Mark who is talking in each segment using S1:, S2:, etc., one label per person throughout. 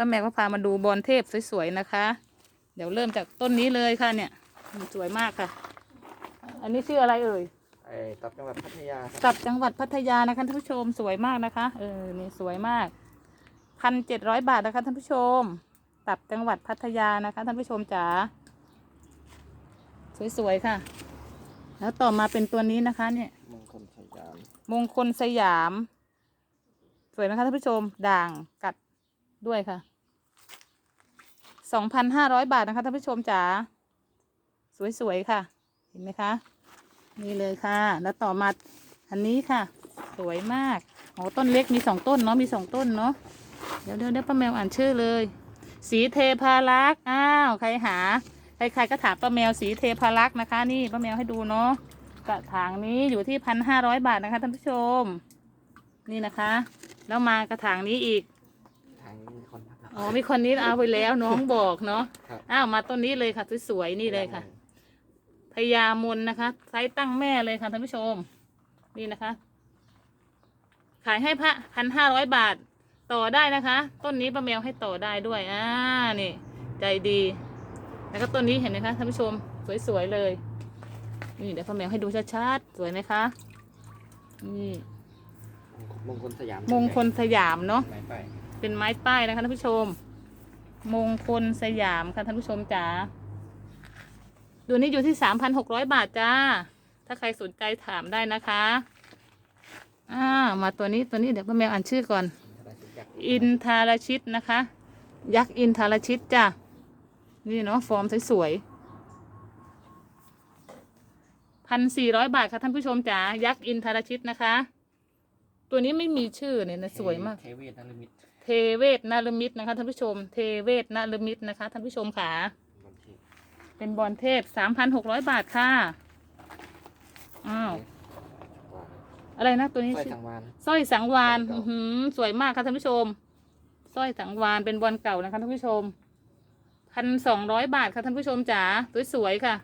S1: ป้าแมวก็พามาดูบอลเทพสวยๆนะคะ เดี๋ยวเริ่มจากต้นนี้เลยค่ะเนี่ยมันสวยมากค่ะ อันนี้ชื่ออะไรเอ่ย
S2: ไอ้ตับจังหวัดพัทยาครับ
S1: กับจังหวัดพัทยานะคะท่านผู้ชมสวยมากนะคะ เออนี่สวยมากพันเจ็ดร้อยบาทนะคะท่านผู้ชม ตับจังหวัดพัทยานะคะท่านผู้ชมจ๋าสวยๆค่ะ แล้วต่อมาเป็นตัวนี้นะคะ เนี่ย
S2: มงคลสยาม
S1: มงคลสยาม สวยไหมคะท่านผู้ชม ด่างกัดด้วยค่ะ สองพันห้าร้อยบาทนะคะท่านผู้ชมจ๋าสวยๆค่ะ เห็นไหมคะ นี่เลยค่ะ แล้วต่อมาอันนี้ค่ะ สวยมากโอ้ต้นเล็กมีสองต้นเนาะมีสองต้นเนาะเดี๋ยวเดี๋ยวเดี๋ยวป้าแมวอ่านชื่อเลย สีเทพารักษ์อ้าวใครหาใครๆก็ถามป้าแมวสีเทพารักษ์นะคะ นี่ป้าแมวให้ดูเนาะกระถางนี้อยู่ที่พันห้าร้อยบาทนะคะท่านผู้ชม นี่นะคะ แล้วมากระถางนี้อีก
S2: ทางนี้มีคนรับ
S1: อ๋อมีคนนี้เอาไปแล้วน้องบอกเนาะ
S2: ครับ
S1: อ้าวมาต้นนี้เลยค่ะสวยๆนี่เลยค่ะ พญามนนะคะ ไซส์ตั้งแม่เลยค่ะท่านผู้ชม นี่นะคะ ขายให้พระพันห้าร้อยบาท ต่อได้นะคะ ต้นนี้ป้าแมวให้ต่อได้ด้วยอ่านี่ ใจดี แล้วก็ต้นนี้เห็นไหมคะท่านผู้ชม สวยๆเลย นี่เดี๋ยวป้าแมวให้ดูชัดๆสวยไหมคะนี่
S2: มงคลสยาม
S1: มงคลสยามเนาะ
S2: ไหนไป
S1: เป็นไม้ป้ายนะคะท่านผู้ชม มงคลสยามค่ะท่านผู้ชมจ๋าตัวนี้อยู่ที่สามพันหกร้อยบาทจ้า ถ้าใครสนใจถามได้นะคะอ่ามาตัวนี้ตัวนี้เดี๋ยวป้าแมวอ่านชื่อก่อน อินทารชิตนะคะ ยักษ์อินทารชิตจ้ะนี่เนาะฟอร์มสวยๆพันสี่ร้อยบาทค่ะท่านผู้ชมจ๋ายักษ์อินทารชิตนะคะ ตัวนี้ไม่มีชื่อเนี่ยนะสวยมาก
S2: เทเวศนรมิตร
S1: ทเวศนารมิตรนะคะท่านผู้ชม เทเวศนารมิตรนะคะท่านผู้ชมค่ะ
S2: บางที
S1: เป็นบอลเทพสามพันหกร้อยบาทค่ะ อ้าว อะไรนะตัวนี้
S2: สร้อย
S1: ชื่อ
S2: สังวาน
S1: สร้อยสังวาน
S2: เก่า
S1: อื้อหือสวยมากค่ะท่านผู้ชม สร้อยสังวานเป็นบอลเก่านะคะท่านผู้ชมพันสองร้อยบาทค่ะท่านผู้ชมจ๋าสวยๆค่ะ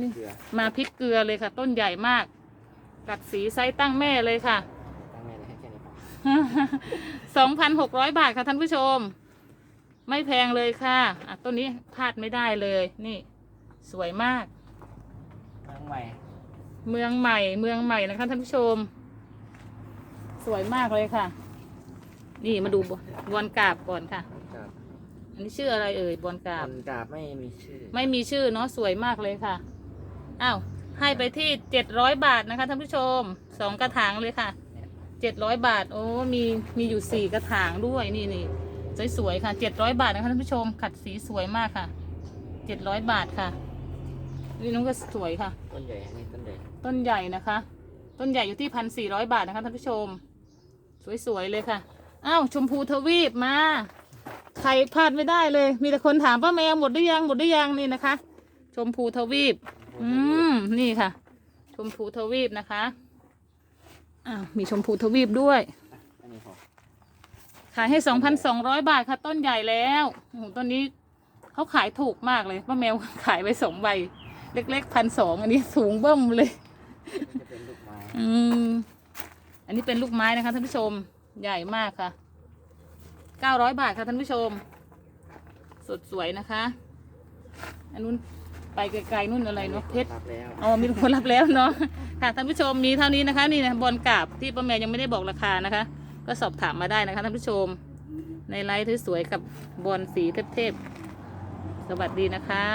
S1: นี่
S2: เกลือ
S1: มาพริกเกลือเลยค่ะ ต้นใหญ่มาก กัดสีไซส์ตั้งแม่เลยค่ะ สองพันหกร้อยบาทค่ะท่านผู้ชม ไม่แพงเลยค่ะอะต้นนี้พลาดไม่ได้เลย นี่ สวยมาก
S2: ตั้งใหม่
S1: เมืองใหม่ เมืองใหม่นะคะท่านผู้ชม สวยมากเลยค่ะ นี่มาดูบอลกราบก่อนค่ะ
S2: กาบ
S1: อันนี้ชื่ออะไรเอ่ยบอลกราบ
S2: คนกาบไม่มีชื่อ
S1: ไม่มีชื่อเนาะสวยมากเลยค่ะ อ้าว ให้ไปที่เจ็ดร้อยบาทนะคะท่านผู้ชม สองกระถางเลยค่ะ เจ็ดร้อยบาท โอ้ มีมีอยู่สี่กระถางด้วยนี่นี่สวยๆค่ะเจ็ดร้อยบาทนะคะท่านผู้ชมขัดสีสวยมากค่ะเจ็ดร้อยบาทค่ะ นี่น้องก็สวยค่ะ
S2: ต้นใหญ่อันนี้ต้นใหญ่
S1: ต้นใหญ่นะคะ ต้นใหญ่อยู่ที่พันสี่ร้อยบาทนะคะท่านผู้ชม สวยๆเลยค่ะอ้าวชมพูทวีปมาใครพลาดไม่ได้เลย มีแต่คนถามป้าแมวหมดหรือยังหมดหรือยังนี่นะคะ ชมพูทวีป อืมนี่ค่ะ ชมพูทวีปนะคะ อ้าวมีชมพูทวีปด้วย
S2: อันนี้พอ
S1: ขายให้สองพันสองร้อยบาทค่ะ ต้นใหญ่แล้วโอ้โหต้นนี้เขาขายถูกมากเลยป้าแมว ขายไปสองใบ เล็กๆพันสองอันนี้สูงเบิ้มเลย
S2: จะเป็นลูกไม้
S1: อืม อันนี้เป็นลูกไม้นะคะท่านผู้ชม ใหญ่มากค่ะ เก้าร้อยบาทค่ะท่านผู้ชม สดสวยนะคะ อันนู้น ไปไกลๆนู่นอะไรเนาะเพชร
S2: รับแล้ว
S1: อ๋อมีคนรับแล้วเนาะ ค่ะท่านผู้ชมมีเท่านี้นะคะ นี่นะบอลกราบที่ป้าแมวยังไม่ได้บอกราคานะคะ ก็สอบถามมาได้นะคะท่านผู้ชม ในไลฟ์ที่สวยกับบอลสีเทพๆสวัสดีนะคะ